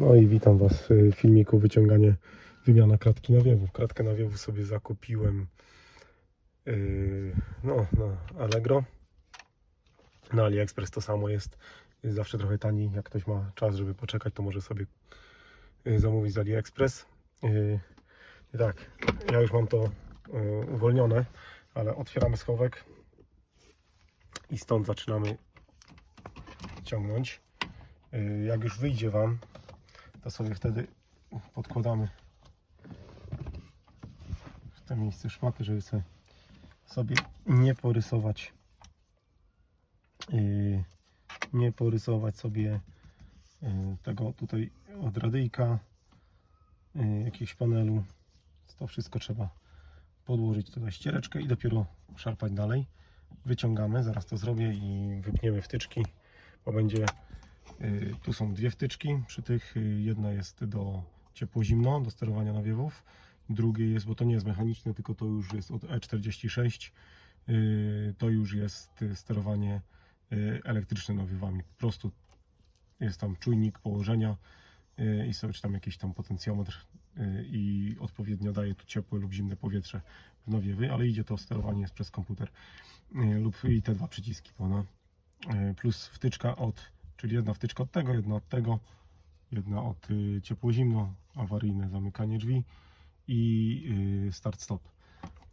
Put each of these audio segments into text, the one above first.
No i witam Was w filmiku wyciąganie, wymiana kratki nawiewów. Kratkę nawiewów sobie zakupiłem yy, no, na Allegro. Na AliExpress to samo jest. Jest zawsze trochę taniej. Jak ktoś ma czas, żeby poczekać, to może sobie yy, zamówić z AliExpress. Yy, I tak, ja już mam to yy, uwolnione, ale otwieramy schowek i stąd zaczynamy ciągnąć. Yy, Jak już wyjdzie Wam, to sobie wtedy podkładamy w to miejsce szmaty, żeby sobie, sobie nie porysować yy, nie porysować sobie yy, tego tutaj od radyjka yy, jakiegoś panelu. To wszystko trzeba podłożyć tutaj ściereczkę i dopiero szarpać dalej. Wyciągamy, zaraz to zrobię i wypniemy wtyczki bo będzie Tu są dwie wtyczki przy tych. y, Jedna jest do ciepło-zimno, do sterowania nawiewów. Drugie jest, bo to nie jest mechaniczne, tylko to już jest od E46. y, To już jest y, sterowanie y, elektryczne nawiewami. Po prostu jest tam czujnik położenia y, i sobie czy tam jakiś tam potencjometr y, i odpowiednio daje tu ciepłe lub zimne powietrze w nawiewy, ale idzie to sterowanie jest przez komputer y, lub i te dwa przyciski. Y, Plus wtyczka od Czyli jedna wtyczka od tego, jedna od tego, jedna od y, ciepło-zimno, awaryjne zamykanie drzwi i y, start-stop.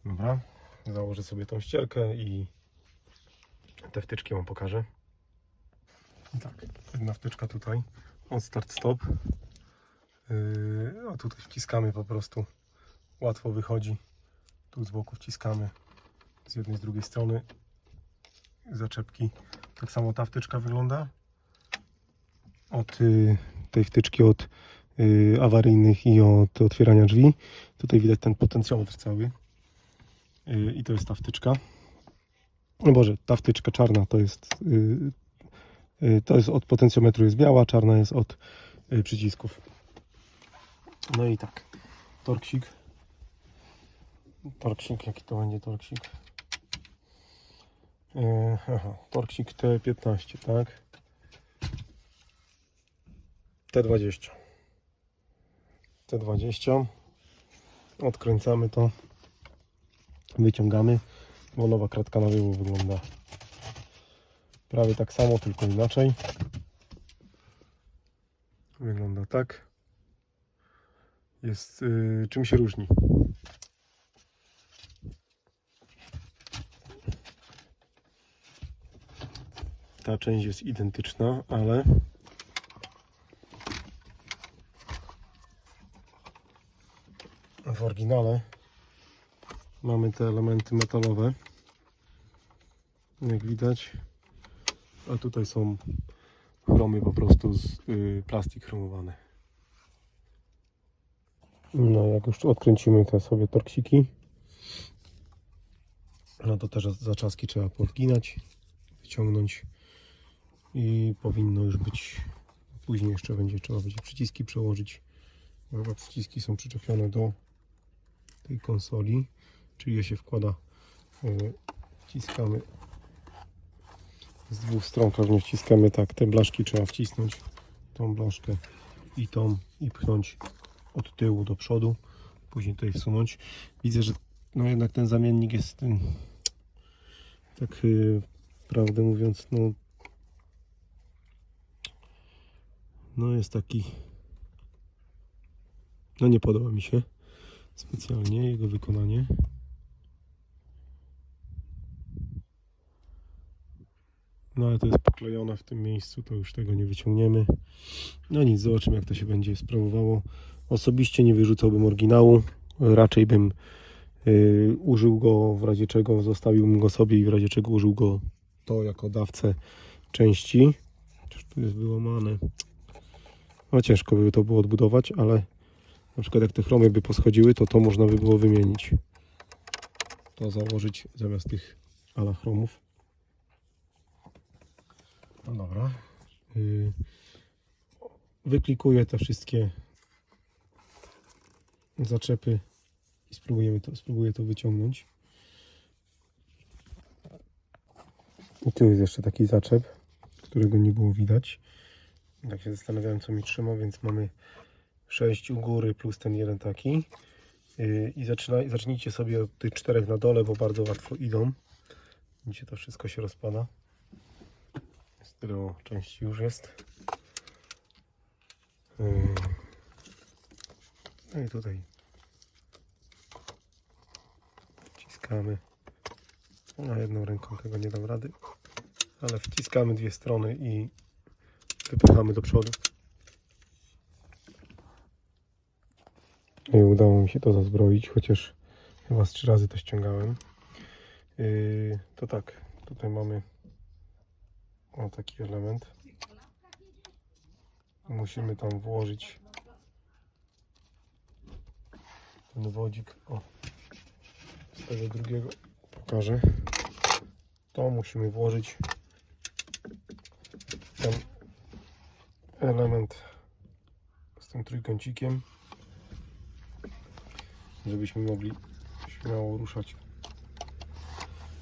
Dobra, założę sobie tą ścierkę i te wtyczki Wam pokażę. Tak, jedna wtyczka tutaj od start-stop, yy, a tutaj wciskamy po prostu, łatwo wychodzi. Tu z boku wciskamy z jednej, z drugiej strony zaczepki. Tak samo ta wtyczka wygląda od y, tej wtyczki od y, awaryjnych i od otwierania drzwi. Tutaj widać ten potencjometr cały. Y, I to jest ta wtyczka. No Boże, ta wtyczka czarna to jest to jest od potencjometru jest biała, czarna jest od przycisków. No i tak. Torksik. Torksik, jaki to będzie torksik? Aha, torksik T15, tak? T20. T20. Odkręcamy to. Wyciągamy. Bo nowa kratka nawiewu wygląda prawie tak samo, tylko inaczej. Wygląda tak. Jest. Yy, czym się różni? Ta część jest identyczna, ale w oryginale. Mamy te elementy metalowe jak widać. A tutaj są chromy po prostu z y, plastik chromowany. No jak już odkręcimy te sobie torksiki no to też zaczaski trzeba podginać wyciągnąć i powinno już być później jeszcze będzie trzeba będzie przyciski przełożyć. Chyba przyciski są przyczepione do tej konsoli, czyli je się wkłada, wciskamy z dwóch stron pewnie wciskamy tak, te blaszki trzeba wcisnąć, tą blaszkę i tą i pchnąć od tyłu do przodu, później tutaj wsunąć. Widzę, że no jednak ten zamiennik jest ten, tak yy, prawdę mówiąc, no no jest taki no nie podoba mi się specjalnie jego wykonanie. No ale to jest poklejone w tym miejscu, to już tego nie wyciągniemy. No nic, zobaczymy jak to się będzie sprawowało. Osobiście nie wyrzucałbym oryginału, raczej bym y, użył go w razie czego, zostawiłbym go sobie i w razie czego użył go to jako dawcę części. Czyż tu jest wyłamane? No ciężko by to było odbudować, ale na przykład jak te chromy by poschodziły, to to można by było wymienić. To założyć zamiast tych ala chromów. No dobra. Yy, Wyklikuję te wszystkie zaczepy i spróbujemy to, spróbuję to wyciągnąć. I tu jest jeszcze taki zaczep, którego nie było widać. Tak się zastanawiałem, co mi trzyma, więc mamy 6 u góry plus ten jeden taki. Yy, I zaczyna, zacznijcie sobie od tych czterech na dole, bo bardzo łatwo idą. Widzicie, to wszystko się rozpada. Z tyłu części już jest. Yy. No i tutaj wciskamy. Na jedną ręką tego nie dam rady, ale wciskamy dwie strony i wypychamy do przodu. Udało mi się to zazbroić, chociaż chyba z trzy razy to ściągałem. Yy, to tak, tutaj mamy o taki element. Musimy tam włożyć ten wodzik. O, z tego drugiego pokażę. To musimy włożyć ten element z tym trójkącikiem, żebyśmy mogli śmiało ruszać.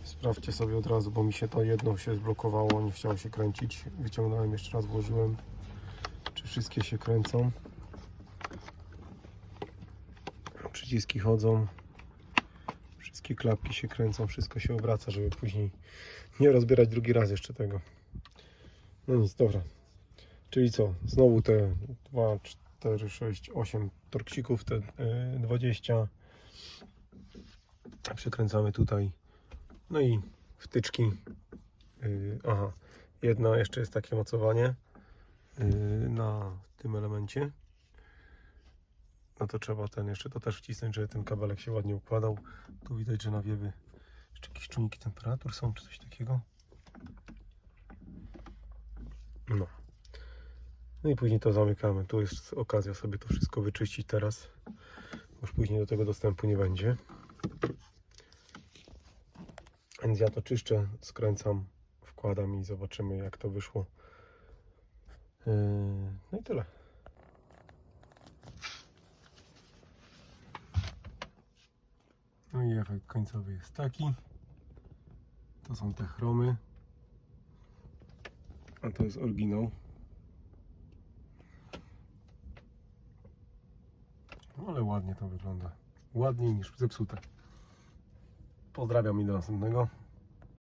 Sprawdźcie sobie od razu, bo mi się to jedno się zblokowało, nie chciało się kręcić. Wyciągnąłem, jeszcze raz włożyłem. Czy wszystkie się kręcą? Przyciski chodzą. Wszystkie klapki się kręcą, wszystko się obraca, żeby później nie rozbierać drugi raz jeszcze tego. No nic, dobra. Czyli co? Znowu te 2, 4, 6, 8 torksików, te y, 20. Przekręcamy tutaj. No i wtyczki. Y, aha, jedna jeszcze jest takie mocowanie y, na tym elemencie. No to trzeba ten jeszcze to też wcisnąć, żeby ten kabelek się ładnie układał. Tu widać, że na wiewy jeszcze jakieś czujniki temperatur są, czy coś takiego. No. No i później to zamykamy. Tu jest okazja sobie to wszystko wyczyścić teraz. Już później do tego dostępu nie będzie. Więc ja to czyszczę, skręcam, wkładam i zobaczymy jak to wyszło. Yy, No i tyle. No i efekt końcowy jest taki. To są te chromy. A to jest oryginał. Ale ładnie to wygląda. Ładniej niż zepsute. Pozdrawiam i do następnego.